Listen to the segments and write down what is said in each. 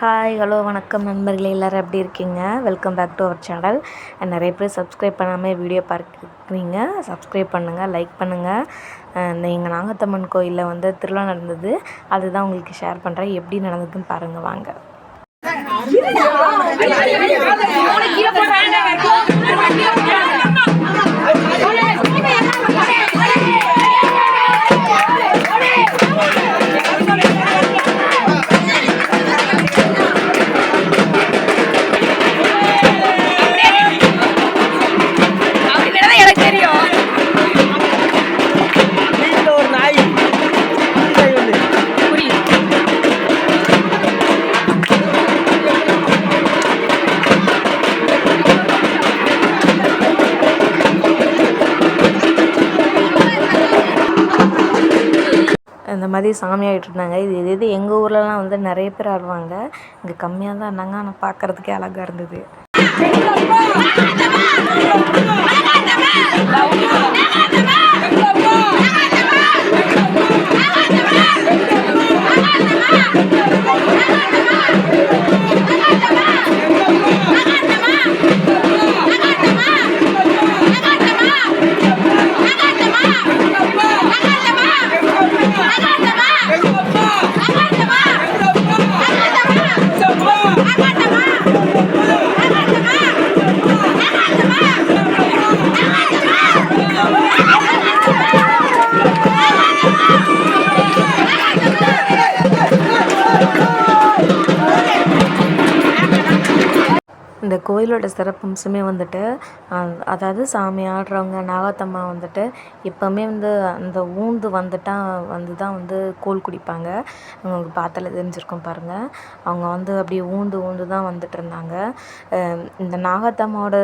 Hi hello வணக்கம் நண்பர்களே எல்லோரும் எப்படி இருக்கீங்க? Welcome back to our channel நிறைய பேர் சப்ஸ்கிரைப் பண்ணாமல் வீடியோ பார்க்குறீங்க. சப்ஸ்கிரைப் பண்ணுங்கள் லைக் பண்ணுங்கள் இந்த எங்கள் நாகத்தம்மன் கோயிலில் வந்து திருவிழா நடந்தது. அதுதான் உங்களுக்கு ஷேர் பண்ணுறேன் எப்படி நடந்ததுன்னு பாருங்கள் வாங்க. இந்த மாதிரி சாமி ஆடிட்டு இருந்தாங்க. இது இது இது எங்கள் ஊர்லலாம் வந்து நிறைய பேர் ஆடுவாங்க. இங்கே கம்மியாக தான் இருந்தாங்க. ஆனால் பார்க்குறதுக்கே அழகாக இருந்தது. இந்த கோயிலோட சிறப்பம்சமே வந்துட்டு அதாவது சாமி ஆடுறவங்க நாகாத்தம்மா வந்துட்டு எப்போவுமே வந்து அந்த ஊந்து வந்துட்டா வந்து தான் வந்து கூழ் குடிப்பாங்க. உங்களுக்கு பாத்தில் தெரிஞ்சிருக்கும் பாருங்கள் அவங்க வந்து அப்படியே ஊந்து ஊந்து தான் வந்துட்டு இருந்தாங்க இந்த நாகாத்தம்மாவோட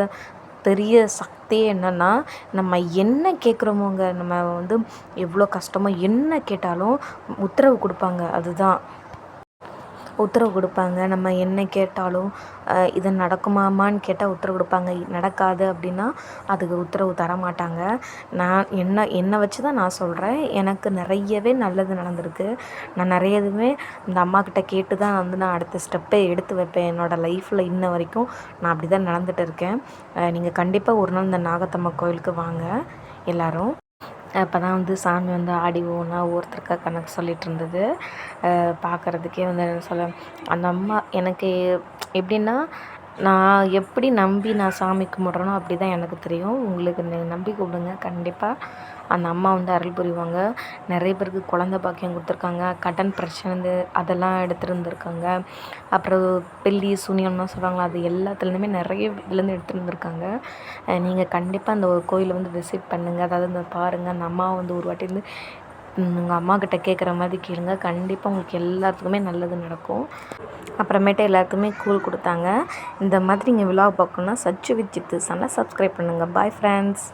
பெரிய சக்தியே என்னென்னா நம்ம என்ன கேட்குறோமோங்க நம்ம வந்து எவ்வளோ கஷ்டமோ என்ன கேட்டாலும் உத்தரவு கொடுப்பாங்க. அதுதான். உத்தரவு கொடுப்பாங்க. நம்ம என்ன கேட்டாலும் இது நடக்குமாமான்னு கேட்டால் உத்தரவு கொடுப்பாங்க. நடக்காது அப்படின்னா அதுக்கு உத்தரவு தர மாட்டாங்க நான் என்ன என்னை வச்சு தான் நான் சொல்கிறேன் எனக்கு நிறையவே நல்லது நடந்திருக்கு. நான் நிறைய இதுவுமே இந்த அம்மாக்கிட்ட கேட்டு தான் வந்து நான் அடுத்த ஸ்டெப்பை எடுத்து வைப்பேன். என்னோடய லைஃப்பில் இன்ன வரைக்கும் நான் அப்படி தான் நடந்துகிட்டு இருக்கேன் நீங்கள் கண்டிப்பாக ஒரு நாள் இந்த நாகத்தம்மா கோயிலுக்கு வாங்க. எல்லோரும் அப்போ தான் வந்து சாமி வந்து ஆடி ஓனா ஒவ்வொருத்தருக்கா கணக்கு சொல்லிட்டு இருந்தது. பார்க்குறதுக்கே வந்து என்ன சொல்ல அந்த அம்மா எனக்கு எப்படின்னா நான் எப்படி நம்பி நான் சாமி கும்பிட்றேனோ அப்படி தான் எனக்கு தெரியும். உங்களுக்கு நம்பி கும்பிடுங்க. கண்டிப்பாக அந்த அம்மா வந்து அருள் புரிவாங்க. நிறைய பேருக்கு குழந்த பாக்கியம் கொடுத்துருக்காங்க. கடன் பிரச்சனை அதெல்லாம் எடுத்துருந்துருக்காங்க. அப்புறம் பெல்லி சூனியம்லாம் சொல்கிறாங்களா அது எல்லாத்துலேருந்துமே நிறைய இதுலேருந்து எடுத்துருந்துருக்காங்க. நீங்கள் கண்டிப்பாக அந்த ஒரு கோயிலை வந்து விசிட் பண்ணுங்கள் அதாவது இந்த பாருங்கள் அந்த அம்மா வந்து ஒரு வாட்டி வந்து உங்கள் அம்மாக்கிட்ட கேட்குற மாதிரி கேளுங்க. கண்டிப்பாக உங்களுக்கு எல்லாத்துக்குமே நல்லது நடக்கும். அப்புறமேட்டு எல்லாத்துக்குமே கூழ் கொடுத்தாங்க. இந்த மாதிரி நீங்கள் விழா பார்க்கணுன்னா சச்சு வித் சித்து சேனலை சப்ஸ்கிரைப் பண்ணுங்கள் பாய் ஃப்ரெண்ட்ஸ்